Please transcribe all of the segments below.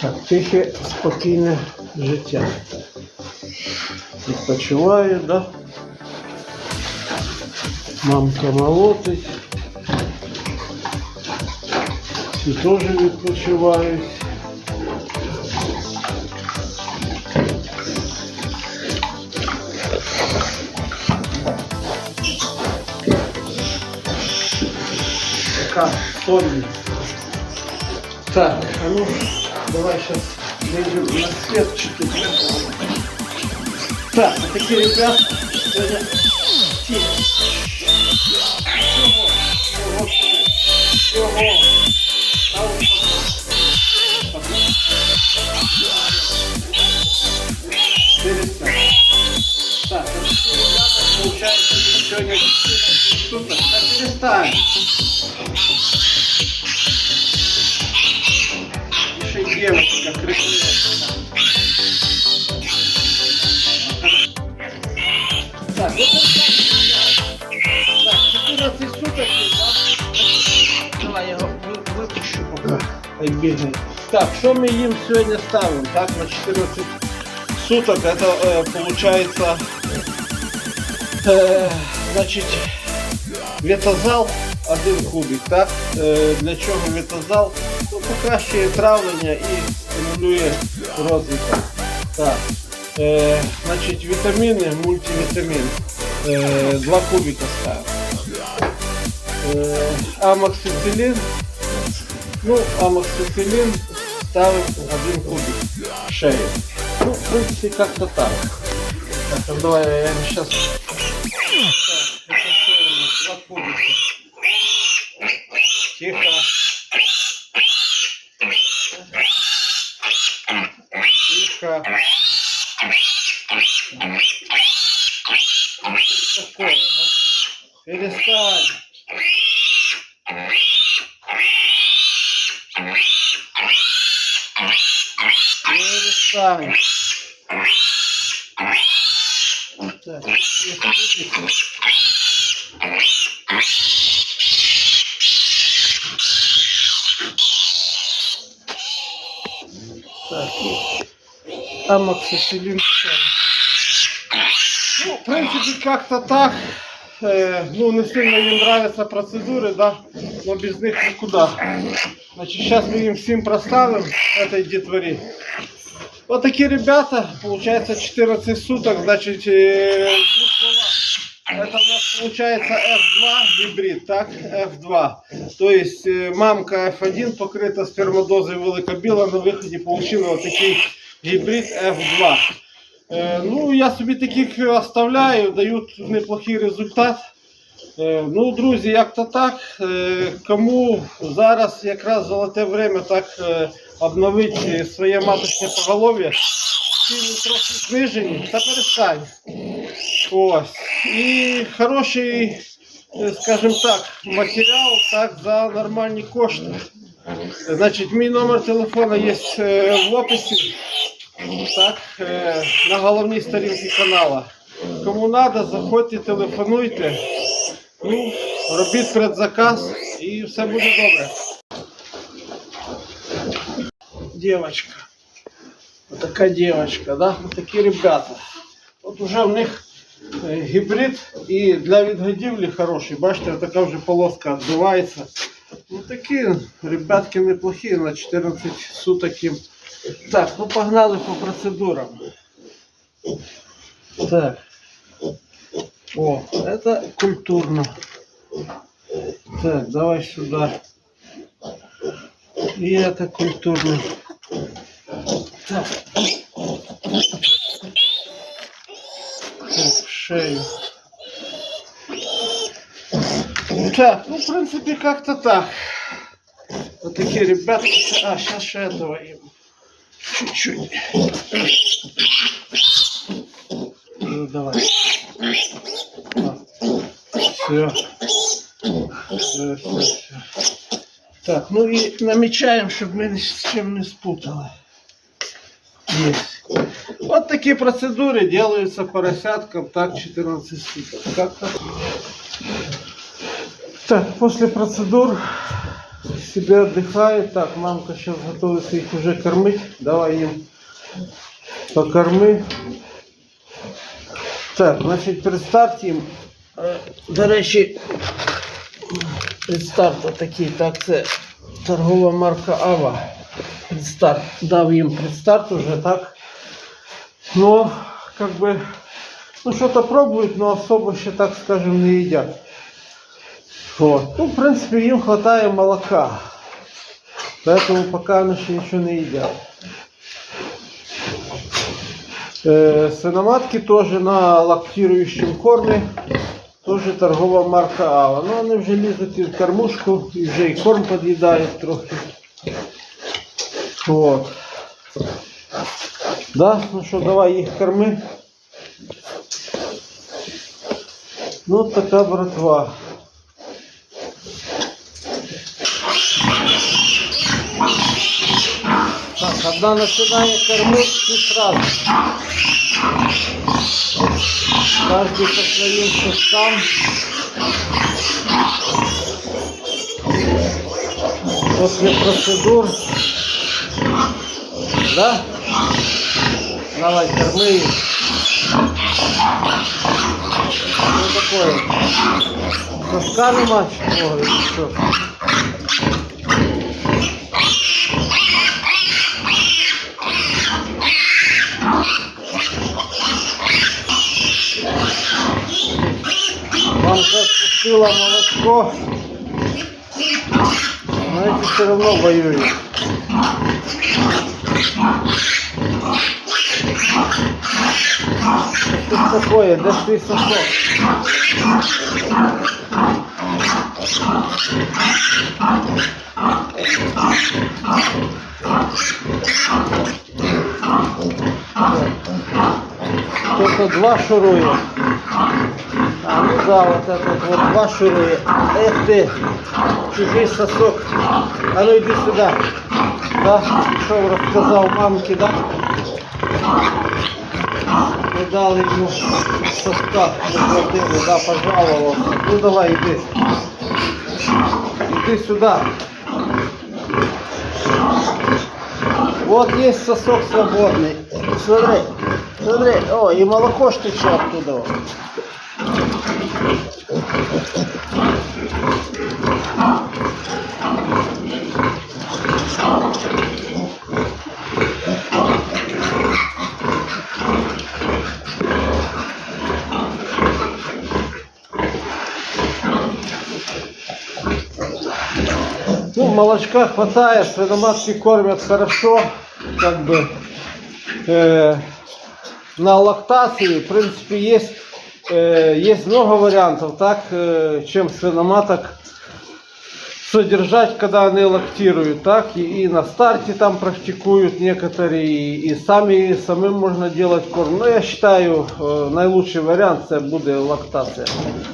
Так, тихе, спокійне життя. Відпочиваю, да? Мамка молотить. Всі теж відпочивають. Така сонні. Так, а ну, давай сейчас выйдем на свет чуть-чуть. Так, вот такие ребята сегодня... Тихо. Чего? Господи. Чего? А вот Перестань. Так, вот такие ребята, получается, сегодня... Супер. Так, перестань. Еще девочка красивая. Так, вот так. Так, 14 суток, да? Давай я його ви- випущу поки. Хай бігає. Так, що ми їм сьогодні ставимо? Так, на 14 суток это э, получается э, значит Вітозал один кубик, так? Е, Для чого вітозал? Ну, покращує травлення і стимулює розвиток. Так. Е, значить, вітаміни, мультивітамін. Е, два кубика ставимо. Е, амоксицилін. Ну, амоксицилін ставимо один кубик шею. Ну, в принципе, как-то так. Так, ну давай я сейчас... Так, это что? Два кубика. Тихо. Тихо. Такое, а? Перестань. Перестань. Так, тихо, тихо. Так, и амоксициллин. Ну, в принципе, как-то так. Э, ну, не сильно им нравятся процедуры, да, но без них никуда. Значит, сейчас мы им всем проставим этой детвори. Вот такие ребята, получается 14 суток, значит, Это у нас получается F2 гибрид, так? F2. То есть э, мамка F1 покрита спермодозою великобіла, на виході получила вот такий гібрид F2. Е, ну, я собі таких оставляю, дають неплохий результат. Е, ну, друзі, як то так. Кому зараз якраз золоте время так обновити своє маточне поголов'я, ціни трохи знижені, та перестань. Ось. І хороший, е, скажімо так, матеріал так, за нормальні кошти. Значить, мій номер телефона є е, в описі. Так, е, на головній сторінці каналу. Кому треба, заходьте, телефонуйте. Ну, робіть предзаказ і все буде добре. Девочка. Вот такая девочка, да? Вот такие ребята. Вот уже в них е, гібрид і для відгодівлі хороший. Бачите, така вже полоска відбивається. Ну такі ребятки неплохі на 14 суток їм. Так, ну погнали по процедурам. Так. О, это культурно. Так, давай сюда. И это культурно. Так. Так, шею. Так, ну, в принципе, как-то так. Вот такие ребята. А, сейчас же этого им. Чуть-чуть. Ну, давай. Все. Все, все, все. Так, ну и намечаем, чтобы мы с чем не спутали. Есть. Вот такие процедуры делаются поросяткам, так 14 суток. Как-то. Так, после процедур себе отдыхает. Так, мамка сейчас готовится их уже кормить. Давай им покорми. Так, значить, представте їм, е, до речі, предстарт отакий, так, це торгова марка Ава Предстарт. Дав їм предстарт уже, так. Но, как бы, ну, что-то пробуют, но особо еще, так скажем, не едят. Вот. Ну, в принципе, им хватает молока. Поэтому пока они еще ничего не едят. Э, свиноматки тоже на лактирующем корме. Тоже торгова марка Ава. Ну, вони вже лізуть і в кормушку, і вже і корм під'їдають трохи. Вот. Да, ну що, давай їх корми. Ну, от така братва. Так, одна начинает кормить и сразу. Каждый по своим кускам. После процедур. Да? Давай, корми их. Что такое? Сосками мать? О, что? Мамка спустила молочко. Но эти все равно воюют. Что такое? Да ты сосок. Кто-то два шурует. А ну да, вот этот вот два шурует. Эх ты, чужий сосок. А ну иди сюда. Да, что рассказал мамке, да? Не дал ему соска, заплатили, да, пожаловался. Ну давай, иди. Иди сюда. Вот есть сосок свободный. Смотри, смотри. О, и молоко ж течет оттуда. Ну, молочка хватает, свиноматки кормят хорошо, как бы э, на лактации, в принципе, есть, э, есть много вариантов, так, э, чем свиноматок содержать, когда они лактируют, так, и, и на старте там практикуют некоторые, и, и сами, самим можно делать корм. Но я считаю, э, наилучший вариант это будет лактация.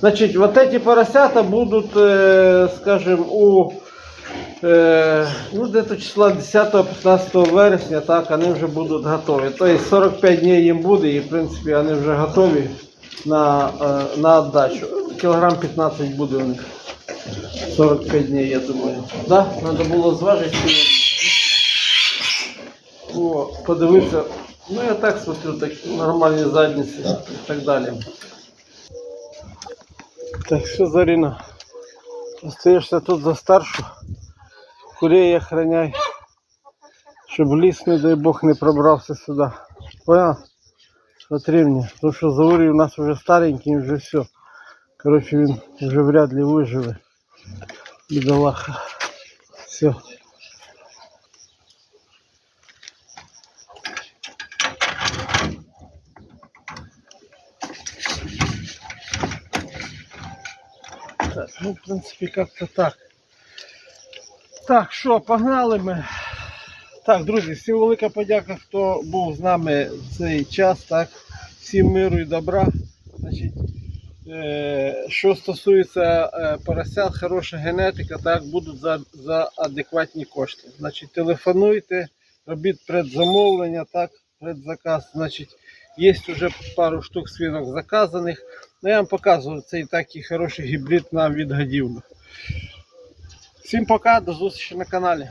Значит, вот эти поросята будут, э, скажем, у Е, ну, где-то числа 10-15 вересня, так, вони вже будуть готові. Тобто 45 днів їм буде і, в принципі, вони вже готові на, е, на отдачу. Кілограм 15 буде у них. 45 днів, я думаю. Да? Треба було зважити. О, подивитися. Ну, я так смотрю, так, нормальні задниці і так далі. Так, що, Зарина? Остаєшся тут за старшу. Курей охраняй, щоб ліс, не дай Бог, не пробрався сюди. Понял? Смотри мне, потому що Заурій у нас вже старенький, вже все. Короче, він вже вряд ли виживе. Бідолаха. Все. Так, ну, в принципі, как-то так. Так, що, погнали ми. Так, друзі, всім велика подяка, хто був з нами в цей час. Так, всім миру і добра. Значить, е, що стосується е, поросят, хороша генетика, так, будуть за, за адекватні кошти. Значить, телефонуйте, робіть предзамовлення, так, предзаказ. Значить, є вже пару штук свинок заказаних. Ну, я вам показую цей такий хороший гібрид на відгодівлю. Всім пока, до зустрічі на каналі.